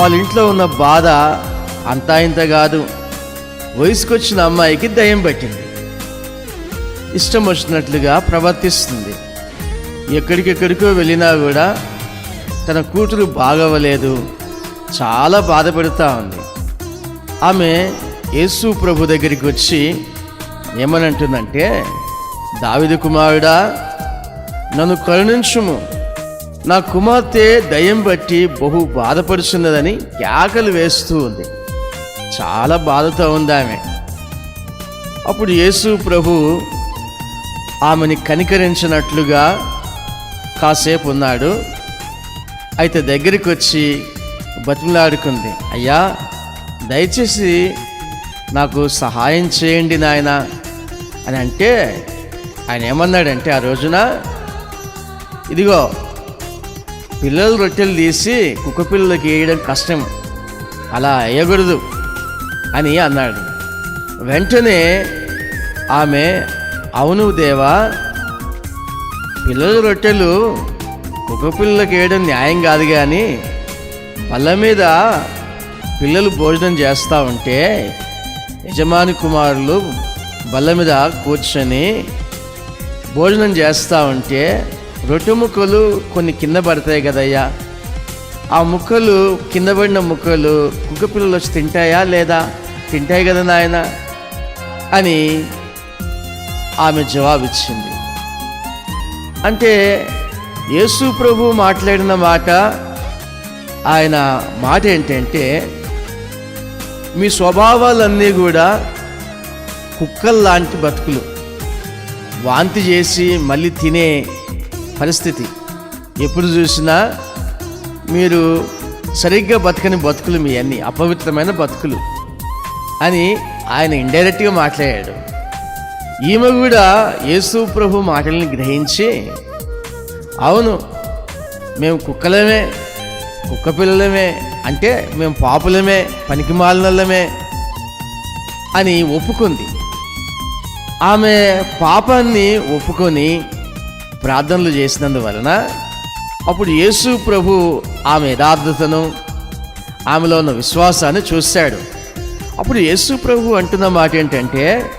వాళ్ళ ఇంట్లో ఉన్న బాధ అంతా ఇంత కాదు. వయసుకొచ్చిన అమ్మాయికి దయం పట్టింది. ఇష్టం వచ్చినట్లుగా ప్రవర్తిస్తుంది. ఎక్కడికెక్కడికో వెళ్ళినా కూడా తన కూతురు బాగవలేదు చాలా బాధపడుతూ ఉంది. ఆమె యేసు ప్రభు దగ్గరికి వచ్చి ఏమని అంటుందంటే దావిద కుమారుడా నన్ను కరుణించుము. నా కుమార్తె దయ్యం బట్టి బహు బాధపడుచున్నదని కేకలు వేస్తూ ఉంది. చాలా బాధతో ఉంది ఆమె. అప్పుడు యేసు ప్రభు ఆమెని కనికరించినట్లుగా కాసేపు ఉన్నాడు. అయితే దగ్గరికి వచ్చి బతిమలాడుకుంది. అయ్యా దయచేసి నాకు సహాయం చేయండి నాయన అని అంటే ఆయన ఏమన్నాడంటే ఆ రోజున ఇదిగో పిల్లలు రొట్టెలు తీసి కుక్క పిల్లలకి వేయడం కష్టం. అలా వేయకూడదు అని అన్నాడు. వెంటనే ఆమె అవును దేవా పిల్లల రొట్టెలు కుక్క పిల్లలకి వేయడం న్యాయం కాదు కానీ బల్ల మీద పిల్లలు భోజనం చేస్తూ ఉంటే యజమాని కుమారులు బల్ల మీద కూర్చొని భోజనం చేస్తూ ఉంటే రొట్టె ముక్కలు కొన్ని కింద పడతాయి కదయ్యా. ఆ ముక్కలు కింద పడిన ముక్కలు కుక్క పిల్లలు వచ్చి తింటాయా లేదా? తింటాయి కదా నాయన అని ఆమె జవాబిచ్చింది. అంటే యేసు ప్రభు మాట్లాడిన మాట ఆయన మాట ఏంటంటే మీ స్వభావాలన్నీ కూడా కుక్కల్లాంటి బతుకులు. వాంతి చేసి మళ్ళీ తినే పరిస్థితి. ఎప్పుడు చూసినా మీరు సరిగ్గా బతకని బతుకులు మీ అన్ని అపవిత్రమైన బతుకులు అని ఆయన ఇండైరెక్ట్గా మాట్లాడాడు. ఈమె కూడా యేసు ప్రభు మాటల్ని గ్రహించి అవును మేము కుక్కలమే కుక్క పిల్లలమే అంటే మేము పాపులమే పనికి మాలినల్లమే అని ఒప్పుకుంది. ఆమె పాపాన్ని ఒప్పుకొని ప్రార్థనలు చేసినందువలన అప్పుడు యేసు ప్రభు ఆమె యథార్థతను ఆమెలో ఉన్న విశ్వాసాన్ని చూశాడు. అప్పుడు యేసు ప్రభు అంటున్న మాట ఏంటంటే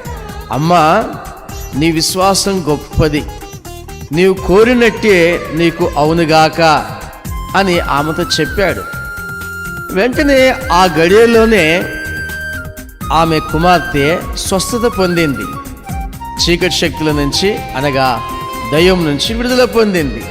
అమ్మ నీ విశ్వాసం గొప్పది. నీవు కోరినట్టే నీకు అవునుగాక అని ఆమెతో చెప్పాడు. వెంటనే ఆ గడియలోనే ఆమె కుమార్తె స్వస్థత పొందింది. చీకటి శక్తుల నుంచి అనగా దయ్యం నుంచి విడుదల పొందింది.